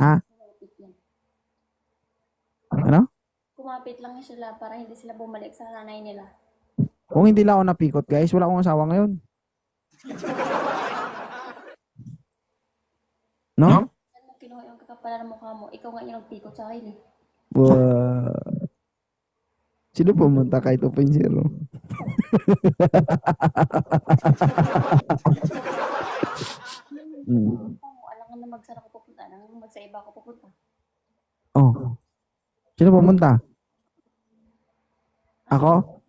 Ha? Ano? Kumapit lang sila para hindi sila bumalik sa nanay nila. Kung hindi lang ako napikot, guys, wala akong asawa ngayon. No? Saan mo kinuha yung kakapalan ng mukha mo? Ikaw nga yung nagpikot sa akin eh. Wow. Sino pumunta kay 2.0? Hmm. Ako, alam nga na magsara ko pupunta. Nang magsa iba ako pupunta. Oh. Sino pumunta? Ako?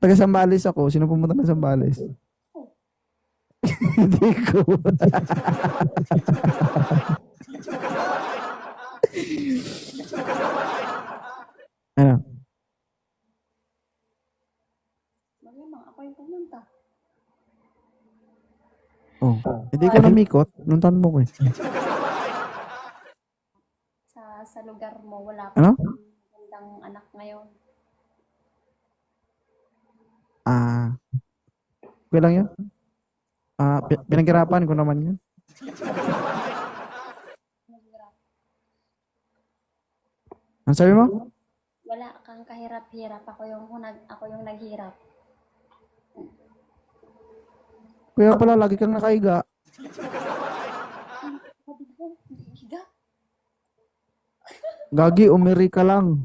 Taga Sambales ako. Sino pumunta ng Sambales? Hindi ko. ano? Malamang ako yung pumunta. Oh. Hindi ko namikot. Nung taon mo ko eh. Sa sa lugar mo, wala Ano? kang magandang anak ngayon. Ah. Okay lang yun. Ah, pi- pinaghirapan ko naman yun. Naghirap. Ang sabi mo? Wala kang kahirap-hirap. Ako yung, ako yung naghirap. Kaya pala, lagi kang nakaiga. Gagi, umiri ka lang.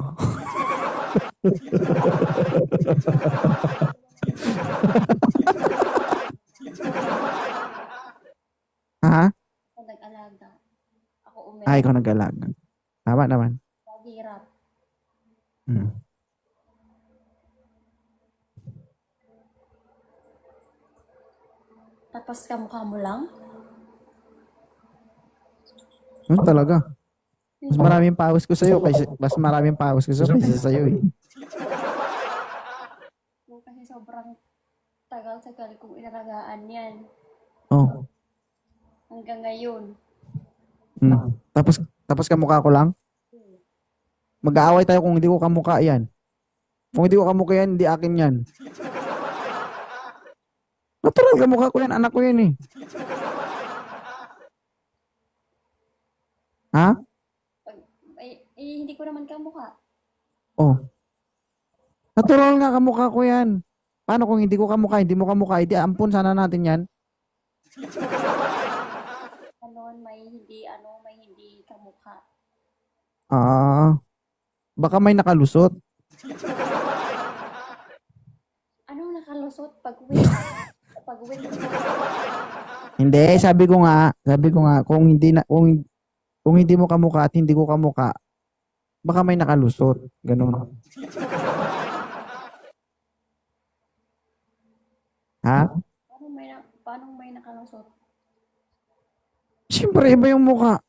ha? Ako nag-alaga. Ako umay. Ay, ikaw nag-alaga. Tama naman. Naghirap. Hmm. Tapos kamukha mo lang? Yun talaga. Mas maraming pawis ko sa'yo kaysa, mas maraming pawis ko sa'yo kaysa sa'yo eh. Oo, kasi sobrang tagal-tagal kong inalagaan yan. Oh. Hanggang ngayon. Hmm. Tapos, tapos kamukha ko lang? Mag-aaway tayo kung hindi ko kamukha yan. Kung hindi ko kamukha yan, hindi akin yan. Natural kamukha ko yan, anak ko yan eh. Ha? Pag, eh, hindi ko naman kamukha. Oh. Natural nga kamukha ko yan. Paano kung hindi ko kamukha, hindi mo kamukha, hindi ampun sana natin yan. Ganon, may hindi, ano, may hindi kamukha. Ah. Baka may nakalusot. Anong nakalusot pag uwi? Pag uwi ko. Hindi, sabi ko nga, sabi ko nga kung hindi na kung kung hindi mo kamukha at hindi ko kamukha, baka may nakalusot. Ganun. Ha? Paano may, paano may nakalusot? Siyempre, iba yung mukha.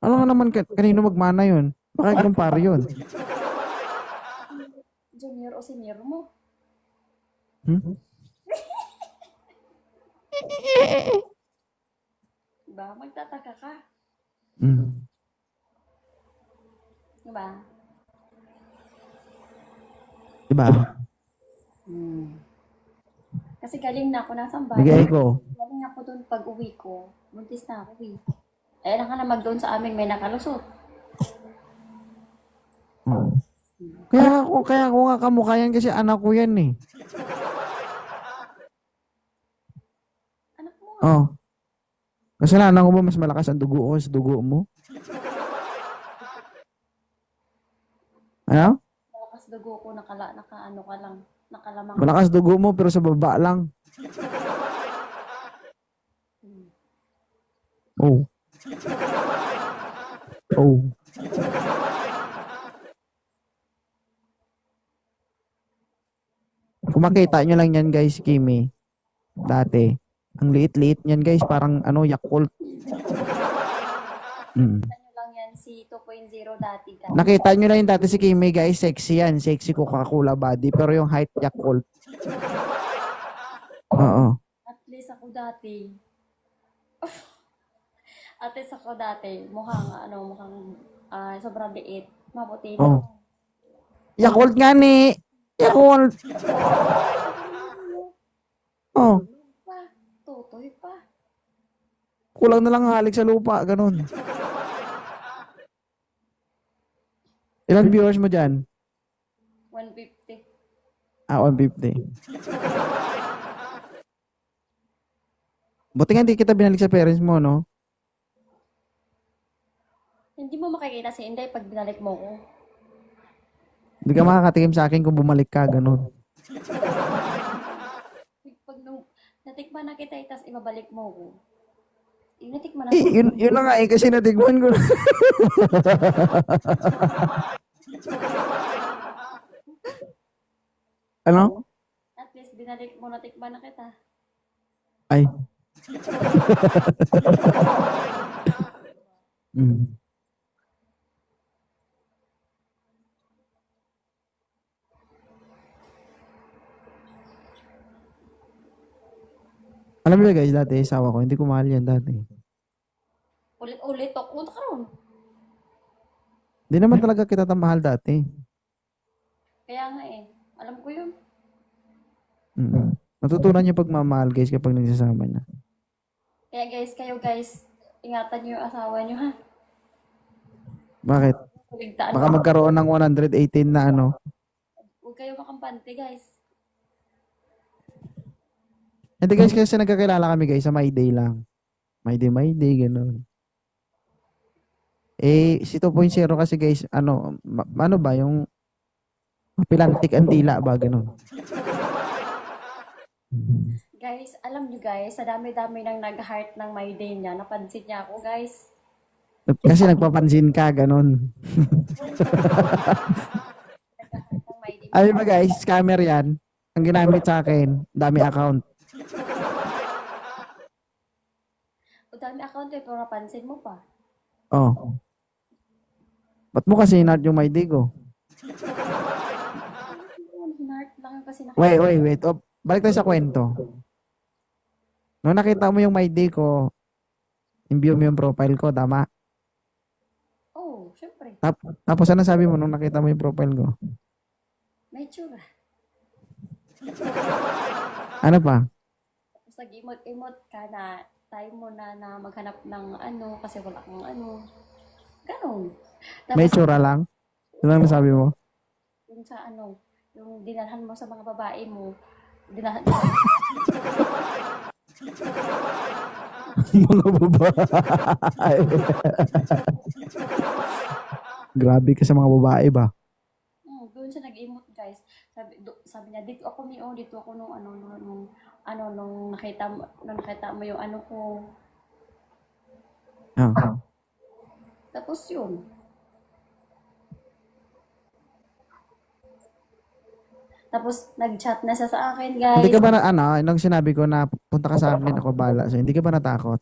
Alam nga naman ka- kanino magmana yun. Baka kumpara yun. Junior o senior mo? Hmm? Diba? Magtataka ka. Hmm. Diba? Diba? Hmm. Kasi galing na ako ng sambahay. Bigay ko. Galing ako doon pag uwi ko. Buntis na ako eh. Ay, ka na mag doon sa amin may nakalusot. Oh. Kaya ako, kaya ako nga kamukha yan kasi anak ko yan eh. Anak mo nga. Oh. Kasalanan ko ba mas malakas ang dugo ko sa dugo mo? Ano? Malakas dugo ko, nakala, naka ano ka lang. Nakalamang. Malakas dugo mo pero sa baba lang. Oh. Oh. Kung makita nyo lang yan guys, Kimi. Dati. Ang liit-liit niyan guys, parang ano, Yakult. Mm. Lang yan, si 2.0 dati. Nakita nyo lang yung dati si Kimi guys, sexy yan. Sexy Coca-Cola body. Pero yung height, Yakult. Oo. At least ako dati. At least ako dati, mukhang ano, mukhang ah, sobrang liit. Maputi. Oh. Yakult nga ni. Yakult. Oh. Apoy pa. Kulang na lang halik sa lupa, ganun. Ilan viewers mo dyan? 150. Ah, 150. Buti nga hindi kita binalik sa parents mo, no? Hindi mo makikita si Inday pag binalik mo ko. Hindi ka makakatikim sa akin kung bumalik ka, ganun. Natikman na kita, itas ibabalik mo ko. Yung natikman na Eh, yun, yun na nga eh, kasi natigman ko na. ano? at least binalik mo, natikman na kita. Ay. mm. Alam niyo ba guys, dati asawa ko, hindi ko mahal yan dati. Ulit-ulit, tok mo ka ron. Hindi naman talaga kita tamahal dati. Kaya nga eh, alam ko yun. Mm. Natutunan niyo pagmamahal guys kapag nagsasama na. Kaya guys, kayo guys, ingatan niyo yung asawa niyo ha. Bakit? Kuligtaan Baka magkaroon ng 118 na ano. Huwag kayo makampante guys. Hindi guys, kasi nagkakilala kami guys sa My Day lang. My Day, My Day, ganun. Eh, si 2.0 kasi guys, ano, ma- ano ba, yung mapilantik ang dila ba, ganun. Guys, alam niyo guys, sa dami-dami nang nag-heart ng my day niya, napansin niya ako guys. Kasi nagpapansin ka, ganun. Nag-heart ng my day. Ay ba guys, scammer yan. Ang ginamit sa akin, dami account. O dami account eh, pero napansin mo pa. Oh. Ba't mo kasi hinart yung ko? Yun, Hinart lang kasi na. Wait, wait, wait. Oh, balik tayo sa kwento. Nung nakita mo yung My Day ko, in-view mo yung profile ko, tama? Oh, syempre. Tap, tapos ano sabi mo nung nakita mo yung profile ko? May tsura. Ano pa? Tapos nag-emote-emote ka na time mo na na maghanap ng ano kasi wala kang ano. Ganon. Tapos May tsura lang? Yun lang nasabi mo? yung sa ano, yung dinalhan mo sa mga babae mo, dinalhan, Mga babae. Grabe ka sa mga babae ba? Hmm, doon siya nag-emote, guys. Sabi, do, sabi niya, dito ako ni oh, dito ako nung ano, nung, nung ano, nung nakita mo, nung nakita mo yung ano ko. Ah. Tapos yun. Tapos nag-chat na siya sa akin, guys. Hindi ka ba na, ano, nung sinabi ko na punta ka sa akin, ako bala so hindi ka ba natakot?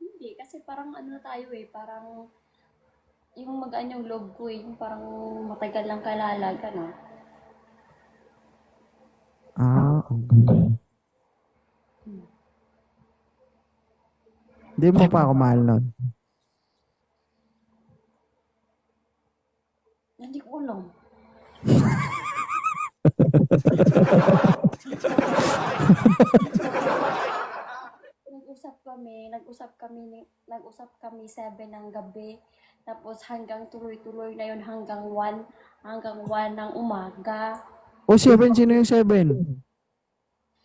Hindi, kasi parang ano na tayo eh, parang yung magaan yung loob ko eh, yung parang matagal lang kalala, gano'n. Ah, okay. Hindi mo pa ako mahal nun. Hindi ko alam. nag-usap kami, nag-usap kami, nag-usap kami 7 ng gabi. Tapos hanggang tuloy-tuloy na yun hanggang 1, hanggang 1 ng umaga. O, seven, sino yung seven?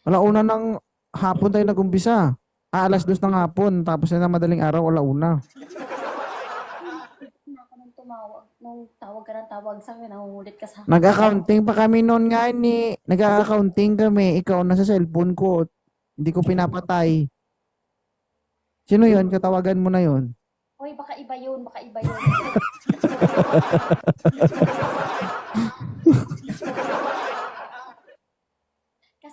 Wala una ng hapon tayo nag-umpisa. Ah, alas dos ng hapon, tapos na ng madaling araw, wala una. Na ako nung tumawag, nung tawag ka ng tawag sa akin, nangungulit ka sa akin. Nag-accounting pa kami noon nga ni. Nag-accounting kami. Ikaw nasa cellphone ko. Hindi ko pinapatay. Sino yon? Katawagan mo na yon. Hoy, baka iba yun, baka iba yun.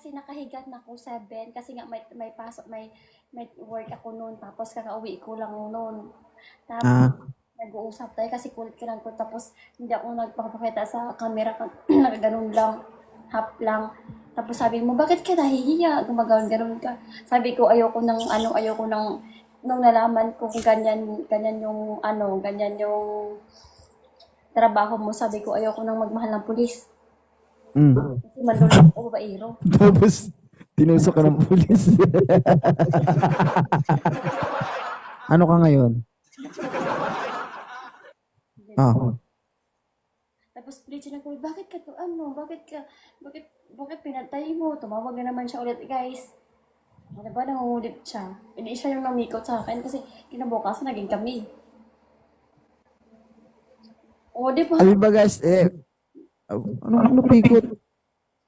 kasi nakahiga na ako 7 kasi nga may may pasok may may work ako noon tapos kakauwi ko lang noon. Tapos Ah, nag-uusap tayo kasi kulit ka lang ko. Tapos hindi ako nagpapakita sa camera nagaganon lang half lang. Tapos sabi mo bakit ka nahihiya? Gumagawin ganon ka. Sabi ko ayoko nang ano ayoko nang nung nalaman ko kung ganyan ganyan yung ano ganyan yung trabaho mo. Sabi ko ayoko nang magmahal ng pulis. Mm. kasi manlulok ako babaero Tapos, tinusok ka ng pulis. ano ka ngayon? Ah. Tapos ulit siya nagkulit, bakit ka to, ano, bakit ka, bakit, bakit pinatay mo? Tumawag na naman siya ulit, guys. Ano ba, nangungulit siya. Hindi siya yung namikot sa akin kasi kinabukasan naging kami. O, di ba? Sabi ba guys, eh, ano, ano pikot?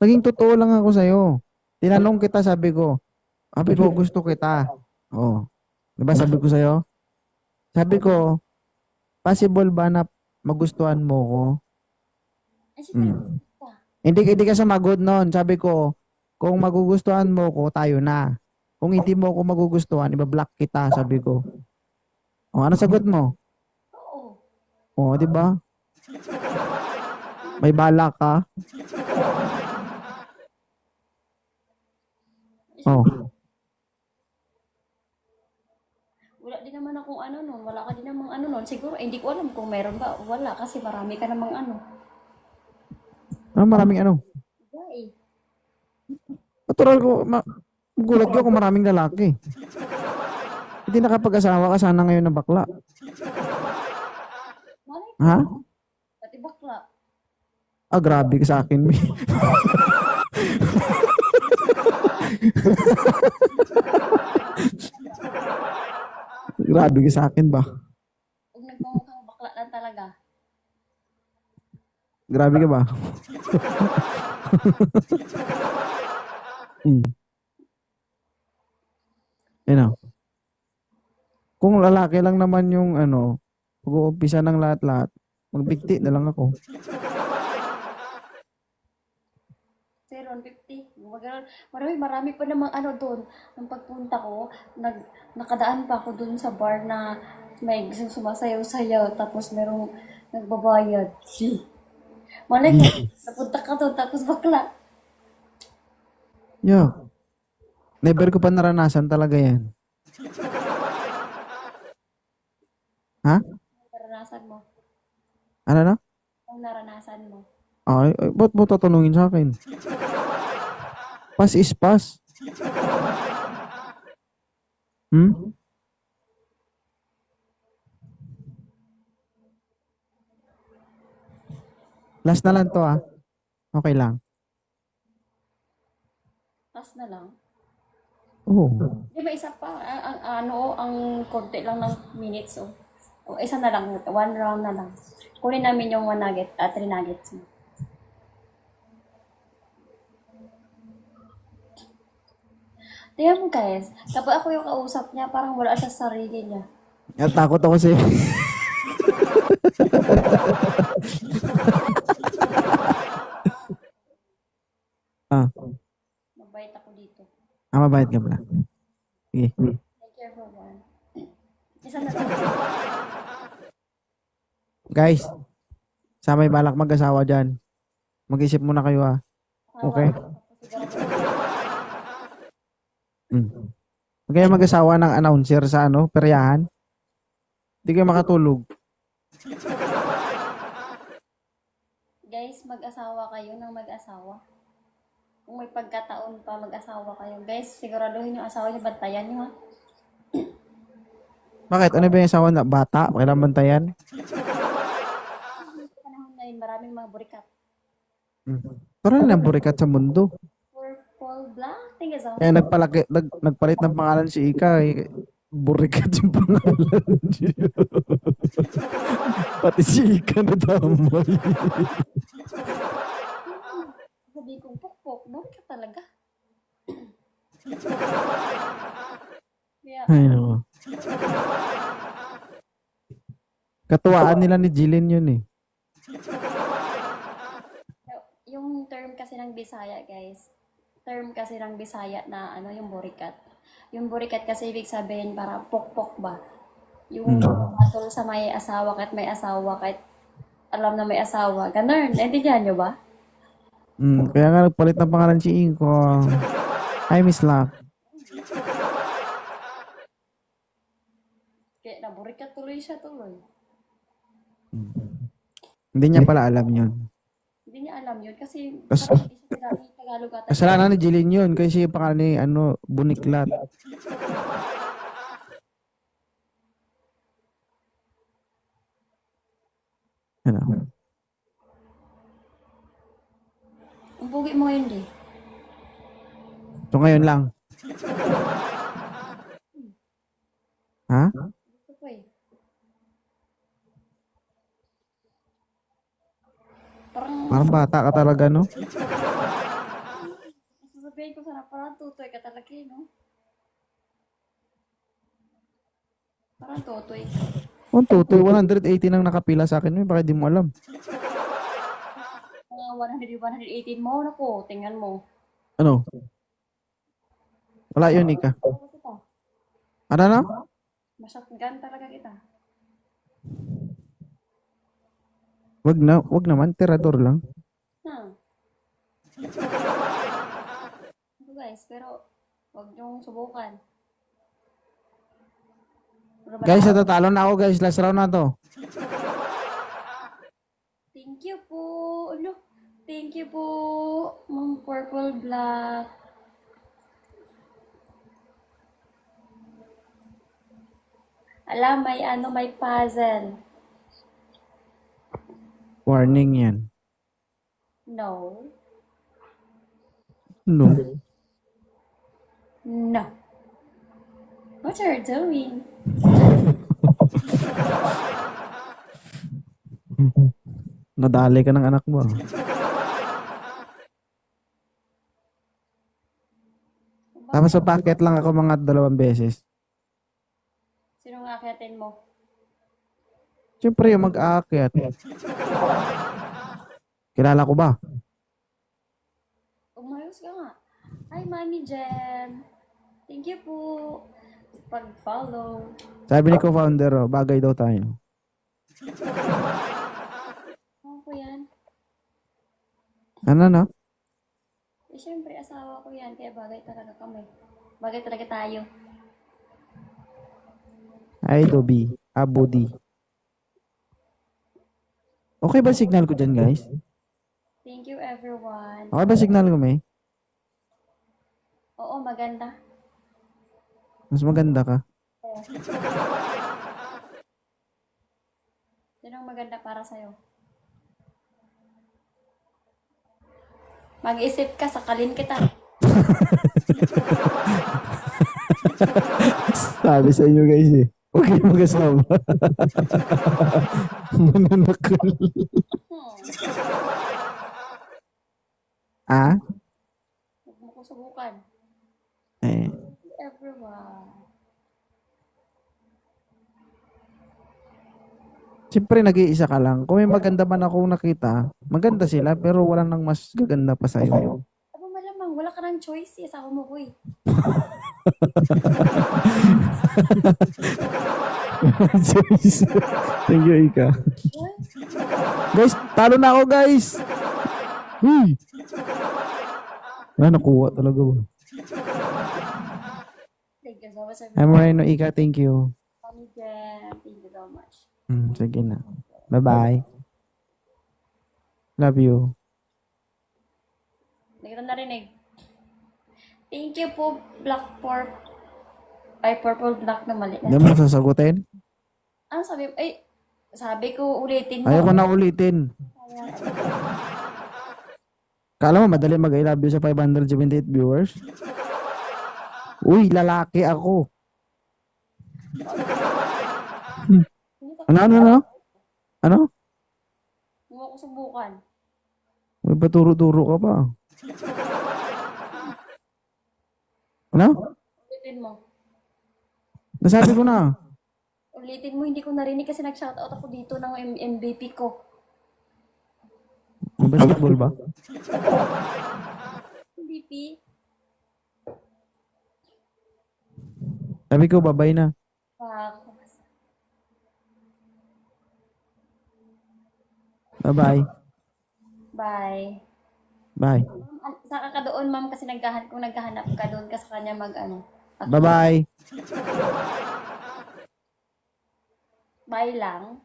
Naging totoo lang ako sa'yo. Tinanong kita, sabi ko, sabi ko, gusto kita. Oh. Diba sabi ko sa'yo? Sabi ko, possible ba na magustuhan mo ko? Hmm. Hindi, hindi ka sumagot noon. Sabi ko, kung magugustuhan mo ko, tayo na. Kung hindi mo ako magugustuhan, ibablock kita, sabi ko. O, ano sagot mo? oo. O, di ba? May balak ka? Oh. Wala din naman akong ano nun. Wala ka din namang ano nun. Siguro, eh, hindi ko alam kung meron ba. Wala, kasi marami ka namang ano. Ano, maraming ano? Wala eh. Natural ko, ma gulat ko kung maraming lalaki. Hindi nakapag-asawa ka sana ngayon na bakla. Malay ko. Ha? Pati bakla. Ah, grabe ka sa akin. Grabe ka sa akin ba? Huwag nagpamukhang bakla lang talaga. Grabe ka ba? hmm. Ano? Kung lalaki lang naman yung ano, pag-uumpisa ng lahat-lahat, magbigti na lang ako. Zero 150. Gumagano'n. Marami, marami pa namang ano doon. Nung pagpunta ko, nag, nakadaan pa ako doon sa bar na may gustong sumasayaw-sayaw. Tapos merong nagbabayad. Malay ko, napunta ka doon. Tapos bakla. Yo. Never ko pa naranasan talaga yan. Ha? Naranasan mo. Ano na? Ang naranasan mo. Ay, ay ba't mo tatanungin sa akin? Pass is pass. Hmm? Last na lang to ah. Okay lang. Tapos na lang. Oo. Di ba isa pa? Ang, ang ano, ang konti lang ng minutes. Oh. O, isa na lang. One round na lang. Kunin namin yung one nugget at three nuggets mo. Tingnan mo guys, kapag ako yung kausap niya, parang wala siya sa sarili niya. Natakot ako sa'yo. ah, Mabait ako dito. ah, mabait ka pala. Sige. Take care for one. Isa na lang. Guys, sa may balak mag-asawa dyan, mag-isip muna kayo ah. Okay. Mm. Huwag kayo mag-asawa ng announcer sa ano, peryahan. Hindi kayo makatulog. Guys, mag-asawa kayo ng mag-asawa. Kung may pagkataon pa mag-asawa kayo. Guys, siguraduhin yung asawa niyo, bantayan niyo ha. Bakit? Ano ba yung asawa na bata? Kailangan bantayan? Panahon ngayon, maraming mga burikat. Pero na burikat sa mundo. Purple black, tingnan sa Kaya nagpalaki, nag, nagpalit ng pangalan si Ika. Eh. Burikat yung pangalan. Pati si Ika na damay. Sabi kong pukpok, burikat talaga. Kaya, Ay, nako. Katuwaan nila ni Jillian yun eh. yung term kasi ng Bisaya, guys. Term kasi ng Bisaya na ano, yung burikat. Yung burikat kasi ibig sabihin para pokpok ba? Yung patol sa may asawa kahit may asawa kahit alam na may asawa. Ganun. Naintindihan nyo ba? Mm, kaya nga nagpalit ng pangalan si Inko. Hi, Miss Luck. Kaya naburikat tuloy siya tuloy. Hindi niya pala alam yun. Alam yun kasi Kas- parang hindi siya Tagalog- ata. Kasalanan ni Jillian yun kasi yung pangalan ni ano, Buniklat. Ano? Ang bugi mo ngayon, di. So ngayon lang. Ha? Gusto ko eh. Parang, bata ka talaga, no? sasabihin ko sana, parang tutoy ka talaga eh, no? Parang tutoy. Oh, tutoy, 180 nang nakapila sa akin. Eh, bakit di mo alam? Mga 100, 118 mo, naku, tingnan mo. Ano? Wala yun, Ika. Ano kita? Ano na? Masyatgan talaga kita. Wag na, wag naman. Tirador lang. Ha? Ito guys, pero huwag niyong subukan. Ano ba Guys, natatalo na ako, guys. Last round na to. Thank you po. Ano? Thank you po. Ma'am Purple Black. Alam, may ano, may puzzle. Warning yan. No. No. No. What are you doing? Nadali ka ng anak mo. ah. Tapos sa packet lang ako mga dalawang beses. Sino nga akitin mo? Siyempre, yung mag-aakyat. Kilala ko ba? Umayos ka nga. Hi, Mami Jen. Thank you po. Pag-follow. Sabi ni co-founder, oh, bagay daw tayo. Ano ko yan? Ano na? Eh, syempre, asawa ko yan. Kaya bagay talaga kami. Bagay talaga tayo. Ay, Dobi. Abudi. Okay ba signal ko dyan, guys? Thank you, everyone. Okay ba signal ko, may? Oo, maganda. Mas maganda ka. Sinong maganda para sa'yo? Mag-isip ka, sakalin kita. Sabi sa inyo, guys, eh. Huwag kayo mag-asawa. Mananakal. Hmm. ah? Huwag mo ko subukan. Eh, Everyone. Siyempre, nag-iisa ka lang. Kung may maganda man ako nakita, maganda sila, pero wala nang mas gaganda pa sa'yo. Aba, malamang, wala ka ng choice eh. Asawa mo ko eh. Thank you, Ika. Guys, talo na ako, guys! Huy! Ah, nakuha talaga ba? Much, I'm everyone. Reno, Ika. Thank you. Thank you so much. Hmm, sige na. Bye-bye. Love you. Hindi kita narinig. Thank you po, Black Porp. Ay, Purple Black na mali. Hindi mo sasagutin? Ano sabi? Ay, sabi ko ulitin mo. Ayoko na ulitin. Kala mo, madali mag-I love you sa 578 viewers? Uy, lalaki ako. Ano, ano, ano? Ano? Mo ko subukan. May paturo-turo ka pa. Ano? Ulitin mo. Nasabi ko na. Ulitin mo, hindi ko narinig kasi nag-shoutout ako dito ng M- MVP ko. May basketball ba? MVP? Sabi ko, babay na. Bye-bye. Bye. Bye. Saka ka doon, ma'am, kasi naghahanap, kung naghahanap ka doon ka sa kanya mag, ano, ako. Bye-bye. Bye lang.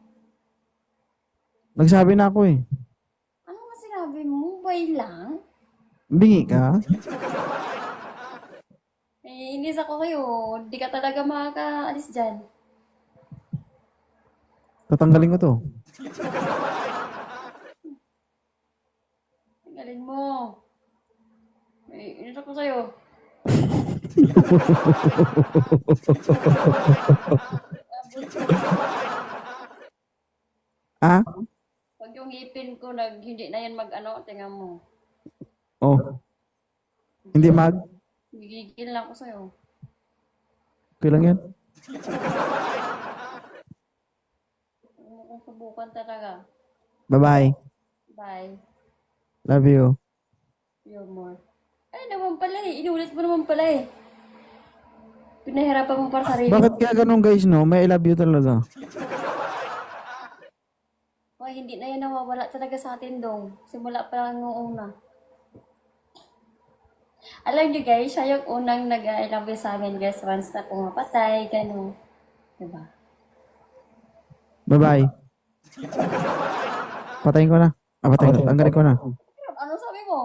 Nagsabi na ako eh. Ano nga sinabi mo? Bye lang? Bingi ka? Eh, inis ako kayo. Hindi ka talaga makakaalis dyan. Tatanggalin ko to. Galing mo. Ah? Pag yung ngipin ko nag hindi na yan mag-ano, tingnan mo. Oh. Hindi mag? Gigigil lang ako sa'yo. Okay lang yan. Kong subukan talaga. Bye-bye. Bye. Love you. You're more. Ay naman pala eh. Inulit mo naman pala eh. Pinahirapan mo para sarili. Bakit kaya ganun guys, no? May I love you talaga. Why, hindi na yan nawawala talaga sa atin dong. Simula pa lang noong una. Alam niyo guys, siya yung unang nag-I love you sa amin guys once na pumapatay, gano'n. Diba? Bye-bye. Patayin ko na. Ah, patayin ko. Tanggalin ko na. Ano sabi mo?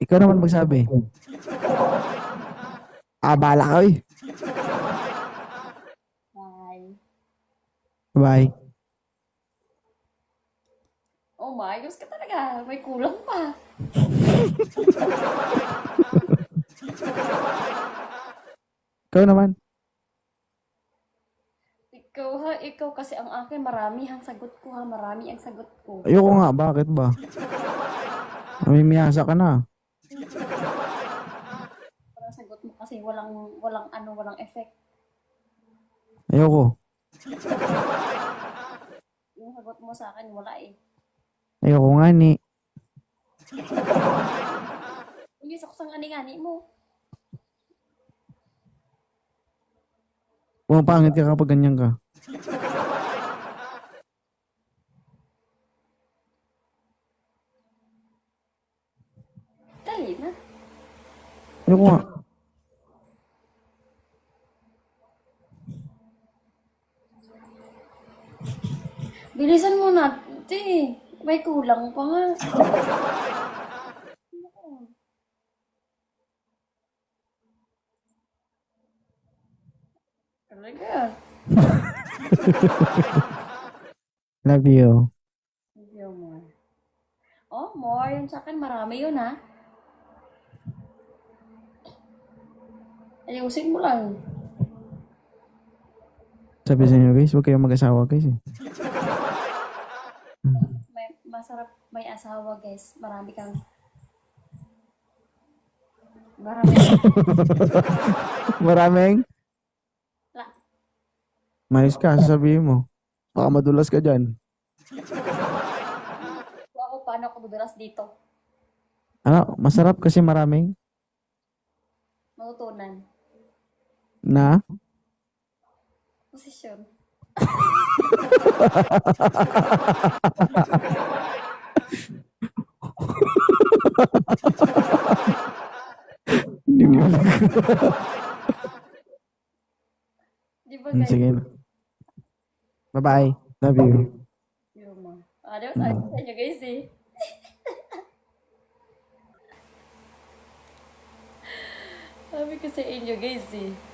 Ikaw naman magsabi. Ah, bala ka, oy. Bye. Bye. Oh my, Diyos ka talaga. May kulang pa. Ikaw naman. Ikaw ha, ikaw kasi ang akin, marami ang sagot ko ha, marami ang sagot ko. Ayoko nga. Bakit ba? Namimiyasa ka na. Parang sagot mo kasi walang, walang ano, walang effect. Ayoko. Yung sagot mo sa akin, wala eh. Ayoko nga ni. Hindi sa kusang ngani mo. Pumapangit ka kapag ganyan ka. Dali na. Ayoko nga. Bilisan mo na, te. May kulang pa nga. Talaga. Love you. Hindi more. Oh, more. Yung sa akin, marami yun, ha? Ayusin mo lang. Sabi sa inyo guys, huwag kayong mag-asawa guys. Eh. May, masarap may asawa, guys. Marami kang... Marami. Maraming La. mais ka, sasabihin mo. Baka madulas ka dyan. Ako, paano ako dudulas dito? Ano, masarap kasi maraming Matutunan. na Posisyon. Hindi mo. Di ba, guys? Sige. Bye-bye. Love you. Yung mga... Adios, adios sa inyo, guys, eh. Sabi ko sa inyo, guys, eh.